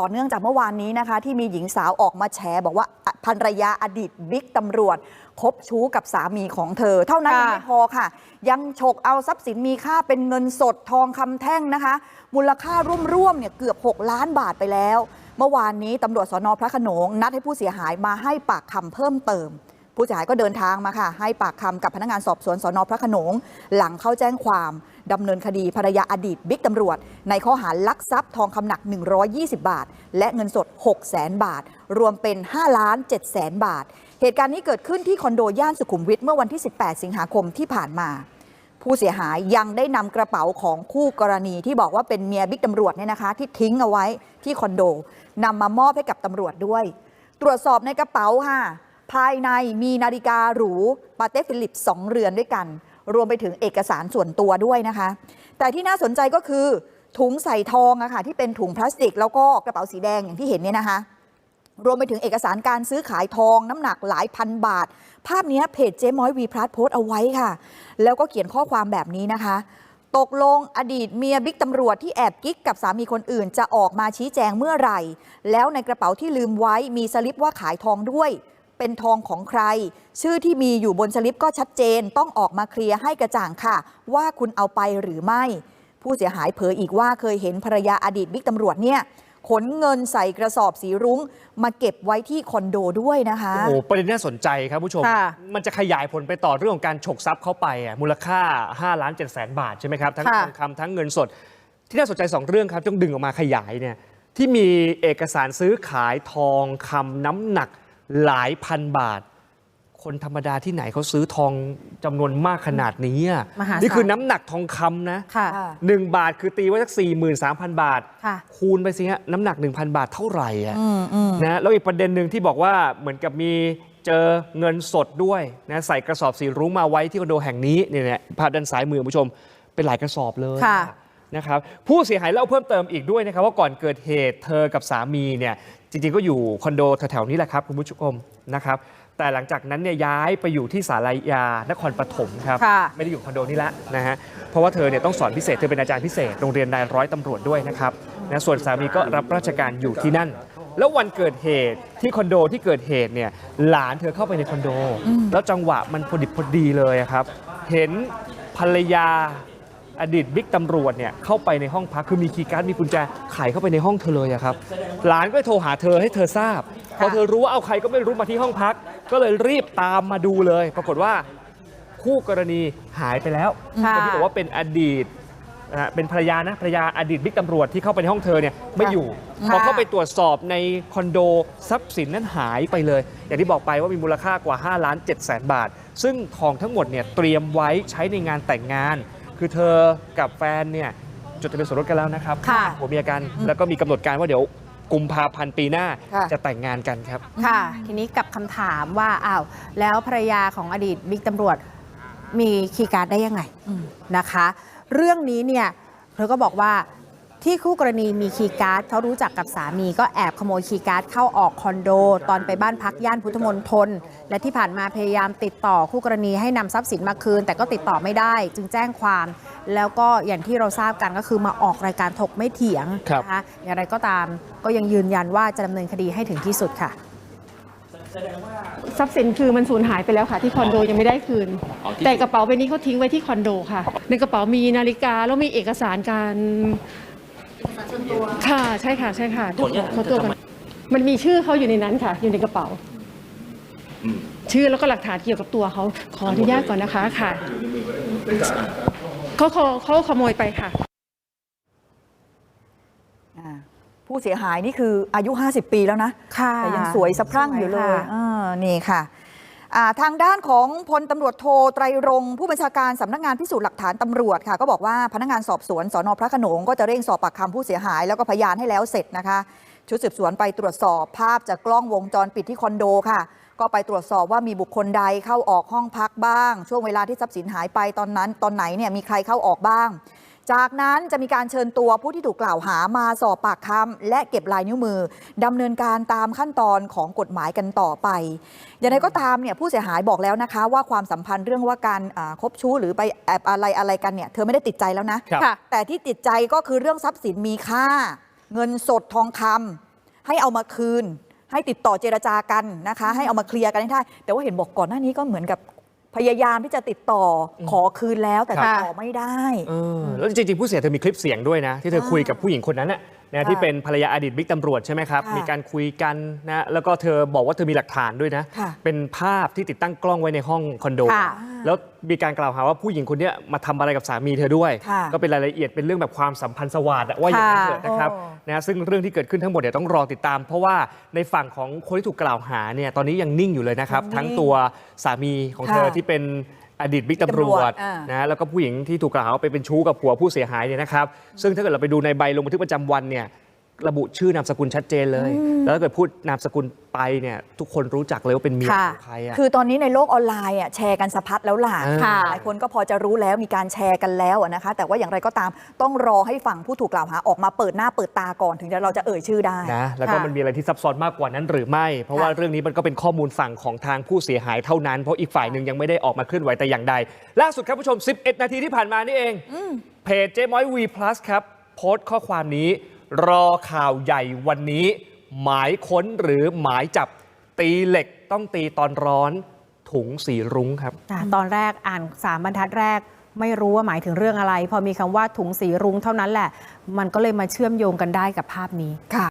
ต่อเนื่องจากเมื่อวานนี้นะคะ ที่มีหญิงสาวออกมาแฉบอกว่าอะภรรยาอดีตบิ๊กตำรวจ คบชู้กับสามีของเธอ เท่านั้นยังค่ะไม่พอค่ะ ยังฉกเอาทรัพย์สินมีค่าเป็นเงินสดทองคำแท่งนะคะ มูลค่าร่วมๆเนี่ยเกือบ 6 ล้านบาทไปแล้ว เมื่อวานนี้ตำรวจสนพระโขนงนัดให้ผู้เสียหายมาให้ปากคำเพิ่มเติม ผู้เสียหายก็เดินทางมาค่ะ ให้ปากคำกับพนักงานสอบสวนสนพระขนง หลังเข้าแจ้งความดำเนินคดีภรรยาอดีตบิ๊กตำรวจ ในข้อหาลักทรัพย์ทองคำหนัก 120 บาท และเงินสด 6 0แสนบาท รวมเป็น 5 ล้าน7แสนบาท เหตุการณ์นี้เกิดขึ้นที่คอนโดย่านสุขุมวิทเมื่อวันที่ 18 สิงหาคมที่ผ่านมา ผู้เสียหายยังได้นำกระเป๋าของคู่กรณีที่บอกว่าเป็นเมียบิ๊กตำรวจเนี่ยนะคะ ที่ทิ้งเอาไว้ที่คอนโดนำมามอบให้กับตำรวจด้วย ตรวจสอบในกระเป๋าค่ะ ภายในมีนาฬิกาหรูปาเต้ฟิลิปสองเรือนด้วยกัน รวมไปถึงเอกสารส่วนตัวด้วยนะคะ แต่ที่น่าสนใจก็คือถุงใส่ทองอะค่ะที่เป็นถุงพลาสติก แล้วก็กระเป๋าสีแดงอย่างที่เห็นเนี่ยนะคะ รวมไปถึงเอกสารการซื้อขายทองน้ำหนักหลายพันบาท ภาพนี้เพจเจ๊ม้อยวีพลัสโพสต์เอาไว้ค่ะ แล้วก็เขียนข้อความแบบนี้นะคะตกลงอดีตเมียบิ๊กตำรวจที่แอบกิ๊กกับสามีคนอื่นจะออกมาชี้แจงเมื่อไหร่ แล้วในกระเป๋าที่ลืมไว้มีสลิปว่าขายทองด้วย เป็นทองของใคร ชื่อที่มีอยู่บนสลิปก็ชัดเจน ต้องออกมาเคลียร์ให้กระจ่างค่ะ ว่าคุณเอาไปหรือไม่ ผู้เสียหายเผยอีกว่าเคยเห็นภรรยาอดีตบิ๊กตำรวจเนี่ยขนเงินใส่กระสอบสีรุ้ง มาเก็บไว้ที่คอนโดด้วยนะคะ โอ้โหประเด็นน่าสนใจครับผู้ชม ค่ะ มันจะขยายผลไปต่อเรื่องของการฉกทรัพย์เข้าไปอะมูลค่า5ล้าน7แสนบาทใช่ไหมครับ ทั้งค่ะทองคำทั้งเงินสด ที่น่าสนใจ 2 เรื่องครับต้องดึงออกมาขยายเนี่ยที่มีเอกสารซื้อขายทองคำน้ำหนัก หลายพันบาท คนธรรมดาที่ไหนเขาซื้อทองจำนวนมากขนาดนี้อะมหาศาล นี่คือน้ำหนักทองคำนะค่ะ หนึ่งบาทคือตีไว้สัก4 3 0 0 0 บาท ค่ะ คูณไปสิฮะน้ำหนัก 1,000 บาทเท่าไหร่อะอืมอืม นะแล้วอีกประเด็นหนึ่งที่บอกว่าเหมือนกับมีเจอเงินสดด้วยนะใส่กระสอบสีรุ้งมาไว้ที่คอนโดแห่งนี้เนี่ยนะภาพด้านซ้ายมือคุณผู้ชมเป็นหลายกระสอบเลยค่ะ นะครับผู้เสียหายเล่าเพิ่มเติมอีกด้วยนะครับว่าก่อนเกิดเหตุเธอกับสามีเนี่ย จริงๆก็อยู่คอนโดแถวๆนี้แหละครับคุณผู้ชมนะครับ แต่หลังจากนั้นเนี่ยย้ายไปอยู่ที่สารยานครปฐมครับ ค่ะ ไม่ได้อยู่คอนโดนี้แล้วนะฮะ เพราะว่าเธอเนี่ยต้องสอนพิเศษ เธอเป็นอาจารย์พิเศษโรงเรียนนายร้อยตำรวจด้วยนะครับนะส่วนสามีก็รับราชการอยู่ที่นั่น แล้ววันเกิดเหตุที่คอนโดที่เกิดเหตุเนี่ยหลานเธอเข้าไปในคอนโด แล้วจังหวะมันพอดิบพอดีเลยอะครับ เห็นภรรยา อดีตบิ๊กตำรวจเนี่ยเข้าไปในห้องพักคือมีคีย์การ์ดมีกุญแจไขเข้าไปในห้องเธอเลยอะครับหลานก็เลยโทรหาเธอให้เธอทราบพอเธอรู้ว่าเอาใครก็ไม่รู้มาที่ห้องพัก ก็เลยรีบตามมาดูเลย ปรากฏว่าคู่กรณีหายไปแล้วค่ะคนที่บอกว่าเป็นอดีตนะฮะเป็นภรรยานะภรรยาอดีตบิ๊กตำรวจที่เข้าไปในห้องเธอเนี่ยไม่อยู่ค่ะพอเข้าไปตรวจสอบในคอนโดทรัพย์สินนั้นหายไปเลย อย่างที่บอกไปว่ามีมูลค่ากว่า5ล้าน7แสนบาท ซึ่งทองทั้งหมดเนี่ยเตรียมไว้ใช้ในงานแต่งงาน คือเธอกับแฟนเนี่ยจดทะเบียนสมรสกันแล้วนะครับค่ะ ผัวเมียกันแล้วก็มีกำหนดการว่าเดี๋ยวกุมภาพันธ์ปีหน้าค่ะ จะแต่งงานกันครับ ค่ะ ทีนี้กับคำถามว่าอ้าวแล้วภรรยาของอดีตบิ๊กตำรวจมีคีย์การ์ดได้ยังไงอืมนะคะ เรื่องนี้เนี่ยเธอก็บอกว่า ที่คู่กรณีมีคีย์การ์ดเขารู้จักกับสามีก็แอบขโมยคีย์การ์ดเข้าออกคอนโด ตอนไปบ้านพักย่านพุทธมณฑลและที่ผ่านมาพยายามติดต่อคู่กรณีให้นำทรัพย์สินมาคืน แต่ก็ติดต่อไม่ได้ จึงแจ้งความ แล้วก็อย่างที่เราทราบกันก็คือมาออกรายการถกไม่เถียงครับนะคะอย่างไรก็ตามก็ยังยืนยันว่าจะดำเนินคดีให้ถึงที่สุดค่ะทรัพย์สินคือมันสูญหายไปแล้วค่ะ ที่คอนโดยังไม่ได้คืน แต่กระเป๋าใบนี้เขาทิ้งไว้ที่คอนโดค่ะ ในกระเป๋ามีนาฬิกาแล้วมีเอกสารการ ค่ะใช่ค่ะใช่ค่ะทุกเขาตัวกันมันมีชื่อเขาอยู่ในนั้นค่ะ อยู่ในกระเป๋าชื่อแล้วก็หลักฐานเกี่ยวกับตัวเขาขออนุญาตก่อนนะคะค่ะเขาเขาเขาขโมยไปค่ะ อ่าผู้เสียหายนี่คืออายุ 50 ปีแล้วนะ ค่ะแต่ยังสวยสะพรั่งอยู่เลยสวยค่ะ เออนี่ค่ะอ่า ทางด้านของพลตำรวจโทไตรรงผู้บัญชาการสำนักงานพิสูจน์หลักฐานตำรวจค่ะก็บอกว่าพนักงานสอบสวนสอนอพระขนงก็จะเร่งสอบปากคำผู้เสียหาย แล้วก็พยานให้แล้วเสร็จนะคะ ชุดสืบสวนไปตรวจสอบภาพจากกล้องวงจรปิดที่คอนโดค่ะ ก็ไปตรวจสอบว่ามีบุคคลใดเข้าออกห้องพักบ้าง ช่วงเวลาที่ทรัพย์สินหายไปตอนนั้น ตอนไหนเนี่ยมีใครเข้าออกบ้าง จากนั้นจะมีการเชิญตัวผู้ที่ถูกกล่าวหามาสอบปากคำและเก็บลายนิ้วมือดำเนินการตามขั้นตอนของกฎหมายกันต่อไป อย่างไรก็ตามเนี่ยผู้เสียหายบอกแล้วนะคะ ว่าความสัมพันธ์เรื่องว่าการอ่าคบชู้หรือไปแอบอะไรอะไรกันเนี่ยเธอไม่ได้ติดใจแล้วนะครับค่ะแต่ที่ติดใจก็คือเรื่องทรัพย์สินมีค่า เงินสดทองคำให้เอามาคืนให้ติดต่อเจรจากันนะคะ ให้เอามาเคลียร์กันให้ได้แต่ว่าเห็นบอกก่อนหน้านี้ก็เหมือนกับ พยายามที่จะติดต่อขอคืนแล้วแต่ติดต่อไม่ได้เออแล้วจริงๆผู้เสียเธอมีคลิปเสียงด้วยนะ ที่เธอคุยกับผู้หญิงคนนั้นน่ะนะค่ะที่เป็นภรรยาอดีตบิ๊กตำรวจใช่ไหมครับค่ะมีการคุยกันนะแล้วก็เธอบอกว่าเธอมีหลักฐานด้วยนะค่ะเป็นภาพที่ติดตั้งกล้องไว้ในห้องคอนโดค่ะ แล้วมีการกล่าวหาว่าผู้หญิงคนเนี้ยมาทำอะไรกับสามีเธอด้วยค่ะก็เป็นรายละเอียดเป็นเรื่องแบบความสัมพันธ์สวัสดิ์ว่าอย่างนั้นเถอะนะครับโอ้นะซึ่งเรื่องที่เกิดขึ้นทั้งหมดเดี๋ยวต้องรอติดตาม เพราะว่าในฝั่งของคนที่ถูกกล่าวหาเนี่ยตอนนี้ยังนิ่งอยู่เลยนะครับยังนิ่งทั้งตัวสามีของเธอค่ะที่เป็นอดีตบิ๊กตำรวจอ่านะแล้วก็ผู้หญิงที่ถูกกล่าวหาว่าไปเป็นชู้กับผัวผู้เสียหายเนี่ยนะครับ ซึ่งถ้าเกิดเราไปดูในใบลงบันทึกประจำวันเนี่ย ระบุชื่อนามสกุลชัดเจนเลย แล้วถ้าเกิดพูดนามสกุลไปเนี่ยทุกคนรู้จักเลยว่าเป็นเมียค่ะ ของใครอะคือตอนนี้ในโลกออนไลน์อะแชร์กันสะพัดแล้วล่ะค่ะหลายคนก็พอจะรู้แล้วมีการแชร์กันแล้วอะนะคะ แต่ว่าอย่างไรก็ตามต้องรอให้ฝั่งผู้ถูกกล่าวหาออกมาเปิดหน้าเปิดตาก่อนถึงจะเราจะเอ่ยชื่อได้นะแล้วก็ค่ะ มันมีอะไรที่ซับซ้อนมากกว่านั้นหรือไม่ เพราะว่าค่ะเรื่องนี้มันก็เป็นข้อมูลฝั่งของทางผู้เสียหายเท่านั้น เพราะอีกฝ่ายหนึ่งยังไม่ได้ออกมาเคลื่อนไหวแต่อย่างใด ล่าสุดครับผู้ชม 11 นาทีที่ผ่านมานี่เอง เพจเจ๊ม้อยวีพลัสครับ โพสต์ข้อความนี้ รอข่าวใหญ่วันนี้ หมายค้นหรือหมายจับตีเหล็กต้องตีตอนร้อนถุงสีรุ้งครับ ตอนแรกอ่านสามบรรทัดแรกไม่รู้ว่าหมายถึงเรื่องอะไร พอมีคำว่าถุงสีรุ้งเท่านั้นแหละ มันก็เลยมาเชื่อมโยงกันได้กับภาพนี้ค่ะ